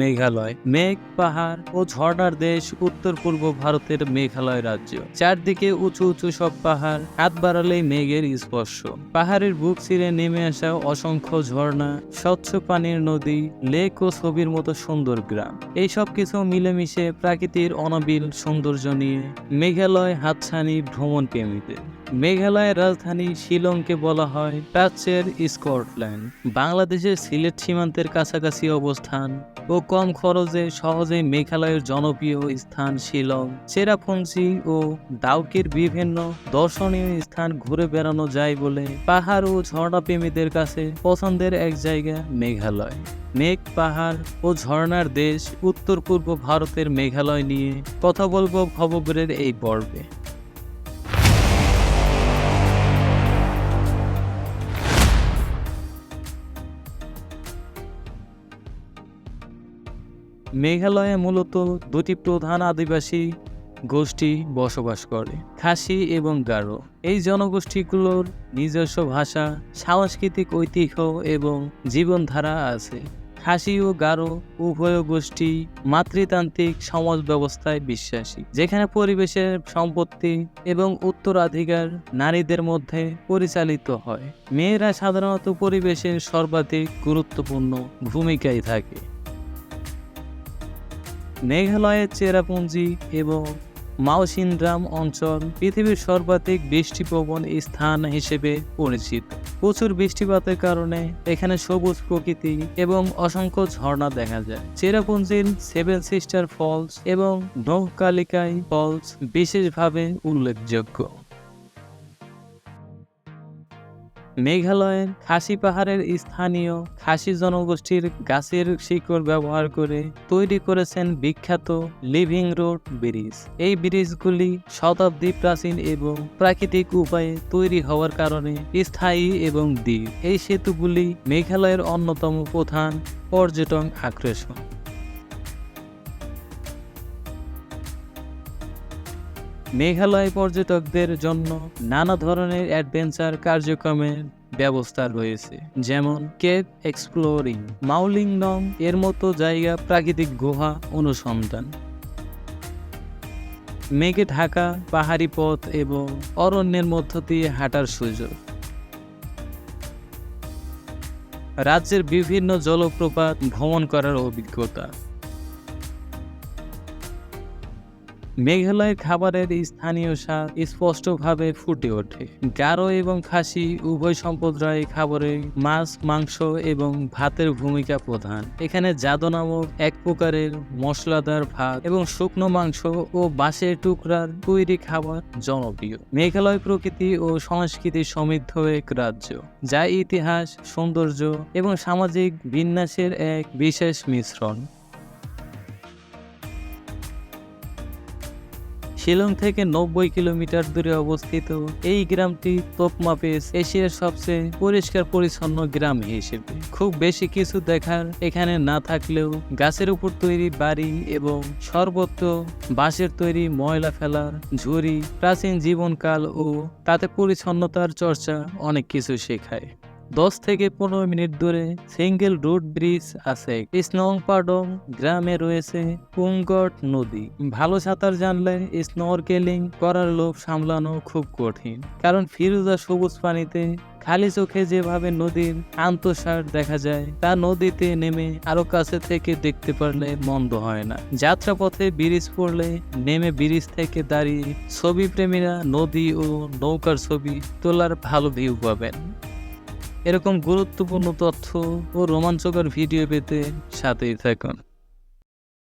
মেঘালয়। মেঘ, পাহাড় ও ঝর্ণার দেশ উত্তর পূর্ব ভারতের মেঘালয় রাজ্য। চারদিকে উঁচু উঁচু সব পাহাড়, হাত বাড়ালেই মেঘের স্পর্শ। পাহাড়ের বুক ছিঁড়ে নেমে আসা অসংখ্য ঝর্ণা, স্বচ্ছ পানির নদী, লেক ও ছবির মতো সুন্দর গ্রাম। এই সব কিছু মিলেমিশে প্রাকৃতির অনাবিল সৌন্দর্য নিয়ে মেঘালয় হাতছানি ভ্রমণ প্রেমীদের মেঘালয়ের রাজধানী শিলংকে বলা হয় প্রাচ্যের স্কটল্যান্ড। বাংলাদেশের সিলেট সীমান্তের কাছাকাছি অবস্থান ও কম খরচে সহজেই মেঘালয়ের জনপ্রিয় স্থান শিলং। চেরাপুঞ্জি ও দাউকির বিভিন্ন দর্শনীয় স্থান ঘুরে বেড়ানো যায় বলে পাহাড় ও ঝর্ণা প্রেমীদের কাছে পছন্দের এক জায়গা মেঘালয়। মেঘ, পাহাড় ও ঝর্ণার দেশ উত্তর পূর্ব ভারতের মেঘালয় নিয়ে কথা বলব খবরের এই পর্বে। মেঘালয়ে মূলত দুটি প্রধান আদিবাসী গোষ্ঠী বসবাস করে, খাসি এবং গারো। এই জনগোষ্ঠীগুলোর নিজস্ব ভাষা, সাংস্কৃতিক ঐতিহ্য এবং জীবনধারা আছে। খাসি ও গারো উভয় গোষ্ঠী মাতৃতান্ত্রিক সমাজ ব্যবস্থায় বিশ্বাসী, যেখানে পরিবেশের সম্পত্তি এবং উত্তরাধিকার নারীদের মধ্যে পরিচালিত হয়। মেয়েরা সাধারণত পরিবেশের সর্বাধিক গুরুত্বপূর্ণ ভূমিকায় থাকে। মেঘালয়ের চেরাপুঞ্জি এবং মাওসিনড্রাম অঞ্চল পৃথিবীর সর্বাধিক বৃষ্টিপ্রবণ স্থান হিসেবে পরিচিত। প্রচুর বৃষ্টিপাতের কারণে এখানে সবুজ প্রকৃতি এবং অসংখ্য ঝর্ণা দেখা যায়। চেরাপুঞ্জির সেভেন সিস্টার ফলস এবং নৌকালিকাই ফলস বিশেষভাবে উল্লেখযোগ্য। মেঘালয়ের খাসি পাহাড়ের স্থানীয় খাসি জনগোষ্ঠীর গাছের শিকড় ব্যবহার করে তৈরি করেছেন বিখ্যাত লিভিং রোড ব্রিজ। এই ব্রিজগুলি শতাব্দী প্রাচীন এবং প্রাকৃতিক উপায়ে তৈরি হওয়ার কারণে স্থায়ী এবং দ্বীপ। এই সেতুগুলি মেঘালয়ের অন্যতম প্রধান পর্যটন আকর্ষণ। মেঘালয় পর্যটকদের জন্য নানা ধরনের অ্যাডভেঞ্চার কার্যক্রমের ব্যবস্থা রয়েছে, যেমন কেভ এক্সপ্লোরিং মাউলিংডং এর মতো জায়গা প্রাকৃতিক গুহা অনুসন্ধান। মেঘে ঢাকা, পাহাড়ি পথ এবং অরণ্যের মধ্য দিয়ে হাঁটার সুযোগ। রাজ্যের বিভিন্ন জলপ্রপাত ভ্রমণ করার অভিজ্ঞতা। মেঘালয়ের খাবারের স্থানীয় স্বাদ স্পষ্টভাবে ফুটে ওঠে। গারো এবং খাসি উভয় সম্প্রদায় খাবারে মাছ, মাংস এবং ভাতের ভূমিকা প্রধান। এখানে জাদো নামক এক প্রকারের মশলাদার ভাত এবং শুকনো মাংস ও বাঁশের টুকরার তৈরি খাবার জনপ্রিয়। মেঘালয় প্রকৃতি ও সংস্কৃতি সমৃদ্ধ এক রাজ্য, যা ইতিহাস, সৌন্দর্য এবং সামাজিক বিন্যাসের এক বিশেষ মিশ্রণ। শিলং থেকে নব্বই কিলোমিটার দূরে অবস্থিত এই গ্রামটি তোপমাপে এশিয়ার সবচেয়ে পরিষ্কার পরিচ্ছন্ন গ্রাম হিসেবে। খুব বেশি কিছু দেখার এখানে না থাকলেও গাছের উপর তৈরি বাড়ি এবং সর্বত্র বাঁশের তৈরি ময়লা ফেলার ঝুড়ি, প্রাচীন জীবনকাল ও তাতে পরিচ্ছন্নতার চর্চা অনেক কিছু শেখায়। দশ থেকে পনেরো মিনিট দূরে সিঙ্গেল রুট ব্রিজ আছে। স্নোং পাডং গ্রামে রয়েছে পুঙ্গট নদী। ভালো সাঁতার জানলে স্নরকেলিং করার লোভ সামলানো খুব কঠিন। কারণ ফিরোজা সবুজ পানিতে খালি চোখে যেভাবে নদীর আন্তঃসার দেখা যায়, তা নদীতে নেমে আরও কাছে থেকে দেখতে পারলে মন্দ হয় না। যাত্রাপথে ব্রিজ পড়লে নেমে ব্রিজ থেকে দাঁড়িয়ে ছবি প্রেমীরা নদী ও নৌকার ছবি তোলার ভালো ভিউ পাবেন। এরকম গুরুত্বপূর্ণ তথ্য ও রোমাঞ্চকর ভিডিও পেতে সাথেই থাকুন।